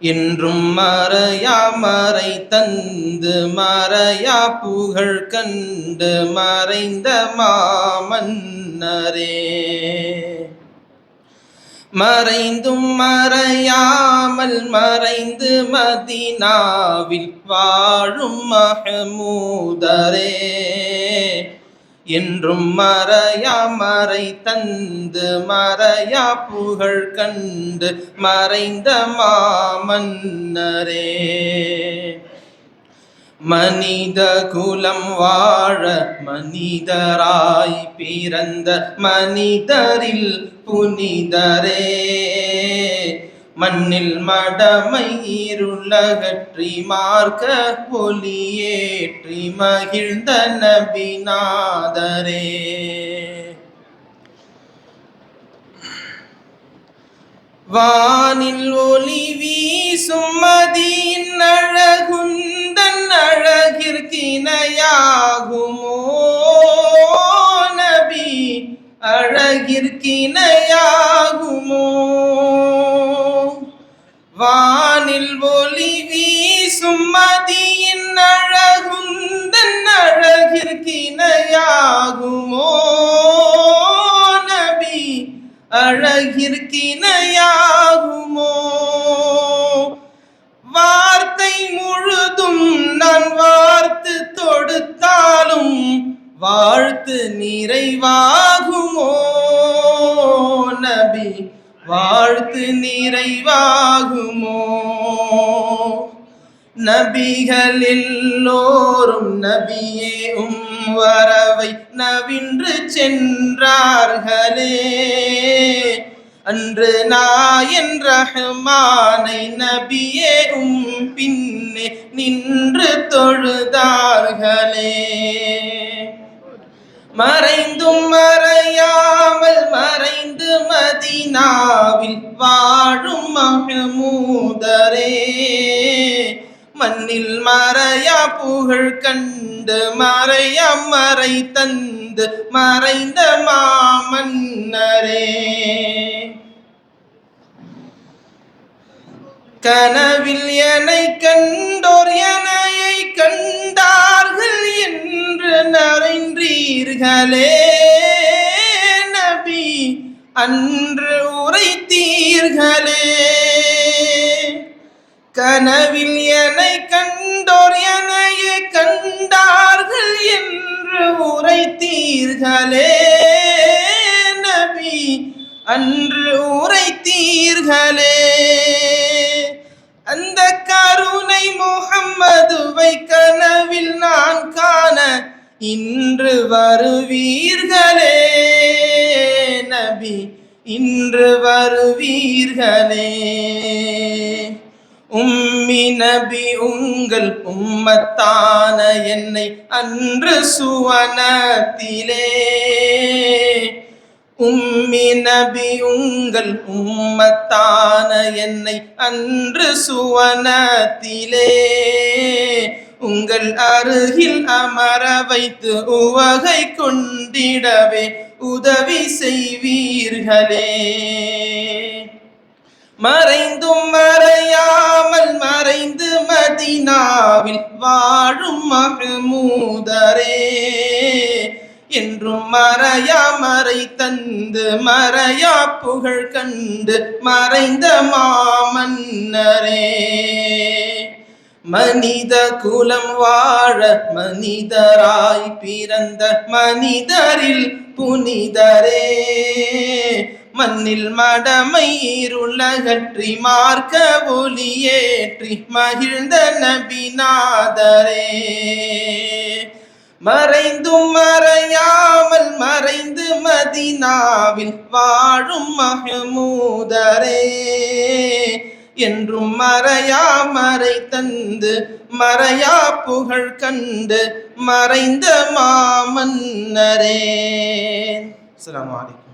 என்றும் மறையா மறை தந்து மறையா புகழ் கண்டு மறைந்த மாமன்னரே. மறைந்தும் மறையாமல் மறைந்து மதினாவில் வாழும் மகமூதரே என்றும் மறையா மறை தந்து மறையா புகழ் கண்டு மறைந்த மாமன்னரே. மனித குலம் வாழ மனிதராய் பிறந்த மனிதரில் புனிதரே. மண்ணில் மடமை இருளகற்றி மார்க்க ஒளியேற்றி மகிழ்ந்த நபிநாதரே. வானில் ஒளி வீசும்மதியின் அழகுந்தன் அழகிற்கிணையாகுமோ? நபி அழகிற்கிணையாகுமோ? வானில் ஒளி வீசும் மதியின் அழகுந்தன் அழகிற்கிணையாகுமோ நபி? அழகிற்கிணையாகுமோ? வார்த்தை முழுதும் நான் வார்த்து தொடுத்தாலும் வாழ்த்து நிறைவாகுமோ நபி? வாழ்த்து நிறைவா ஆகுமோ? நபிகள் எல்லோரும் நபியே உம் வரவை நவின்று சென்றார்களே. அன்று நாயன் ரஹ்மானை நபியே உம் பின்னே நின்று தொழுதார்களே. மறைந்து மதீனாவில் வாழும் மகமூதரே மண்ணில் மறையா புகழ் கண்டு மறைய மறை தந்து மறைந்த மாமன்னரே கனவில் என்னை கண்டோர் எனையை கண்டார்கள் என்று நரைன்றீர்களே நபி அன்று உரைத்தீர்களே கனவில் என்னை கண்டோர் எனையே கண்டார்கள் என்று உரைத்தீர்களே நபி அன்று உரைத்தீர்களே. அந்த கருணை முகம்மதுவை கனவில் நான் காண இன்று வருவி இன்று வருவீர்களே. உம்மி நபி உங்கள் உம்மத்தான என்னை அன்று சுவனத்திலே. உம்மி நபி உங்கள் உம்மத்தான என்னை அன்று சுவனத்திலே. உங்கள் அருகில் அமர வைத்து உவகை கொண்டிடவே. உதவி செய்வீர்களே. மறைந்தும் மறையாமல் மறைந்து மதினாவில் வாழும் மகமூதரே என்றும் மறையா மறை தந்து மறையா புகழ் கண்டு மறைந்த மாமன்னரே. மனித குலம் வாழ மனிதராய் பிறந்த மனிதரில் புனிதரே மண்ணில் மடமை இருளகற்றி மார்க்க ஒளியேற்றி மகிழ்ந்த நபிநாதரே. மறைந்தும் மறையாமல் மறைந்து மதினாவில் வாழும் மகமூதரே என்றும் மறையா மறை தந்து மறையா புகழ் கண்டு மறைந்த மாமன்னரே. அஸ்ஸலாமு அலைக்கும்.